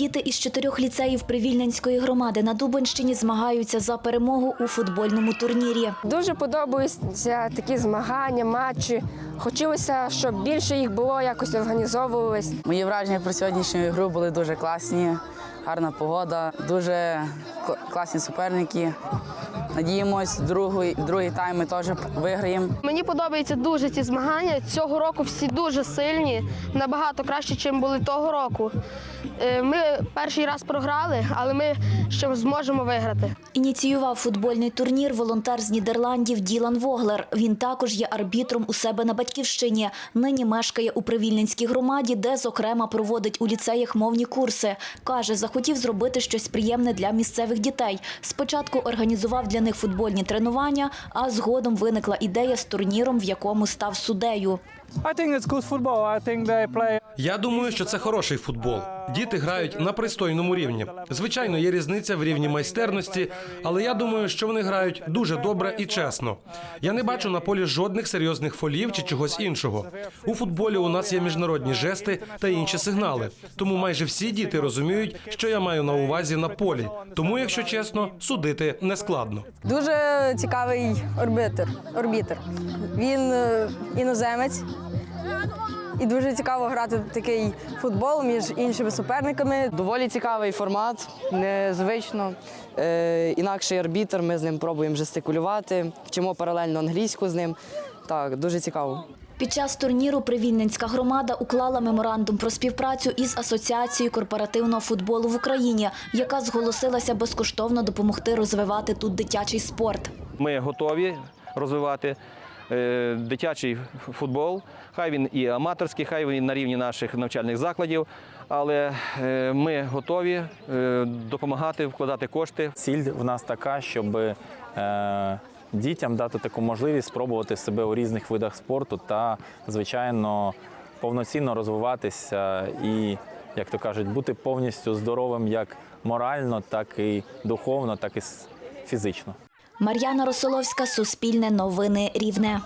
Діти із чотирьох ліцеїв Привільненської громади на Дубенщині змагаються за перемогу у футбольному турнірі. Дуже подобаються такі змагання, матчі. Хотілося, щоб більше їх було, якось організовувалось. Мої враження про сьогоднішню ігру були дуже класні, гарна погода, дуже класні суперники. Надіємось, другий, другий тайм ми теж виграємо. Мені подобаються дуже ці змагання. Цього року всі дуже сильні, набагато краще, ніж були того року. Е, Ми перший раз програли, але ми ще зможемо виграти. Ініціював футбольний турнір волонтер з Нідерландів Ділан Воглер. Він також є арбітром у себе на батьківщині. Нині мешкає у Привільненській громаді, де, зокрема, проводить у ліцеях мовні курси. Каже, захотів зробити щось приємне для місцевих дітей. Спочатку організував для них футбольні тренування, а згодом виникла ідея з турніром, в якому став суддею. Я думаю, що це хороший футбол. Діти грають на пристойному рівні. Звичайно, є різниця в рівні майстерності, але я думаю, що вони грають дуже добре і чесно. Я не бачу на полі жодних серйозних фолів чи чогось іншого. У футболі у нас є міжнародні жести та інші сигнали. Тому майже всі діти розуміють, що я маю на увазі на полі. Тому, якщо чесно, судити не складно. Дуже цікавий орбітер. орбітер. Він е, іноземець. І дуже цікаво грати в такий футбол між іншими суперниками. Доволі цікавий формат, незвично. Е, інакший арбітр, ми з ним пробуємо жестикулювати, вчимо паралельно англійську з ним. Так, дуже цікаво. Під час турніру Привільненська громада уклала меморандум про співпрацю із Асоціацією корпоративного футболу в Україні, яка зголосилася безкоштовно допомогти розвивати тут дитячий спорт. Ми готові розвивати дитячий футбол. Хай він і аматорський, хай він на рівні наших навчальних закладів. Але е, ми готові е, допомагати, вкладати кошти. Ціль в нас така, щоб е, дітям дати таку можливість спробувати себе у різних видах спорту та, звичайно, повноцінно розвиватися і, як то кажуть, бути повністю здоровим як морально, так і духовно, так і фізично. Мар'яна Росоловська, Суспільне новини Рівне.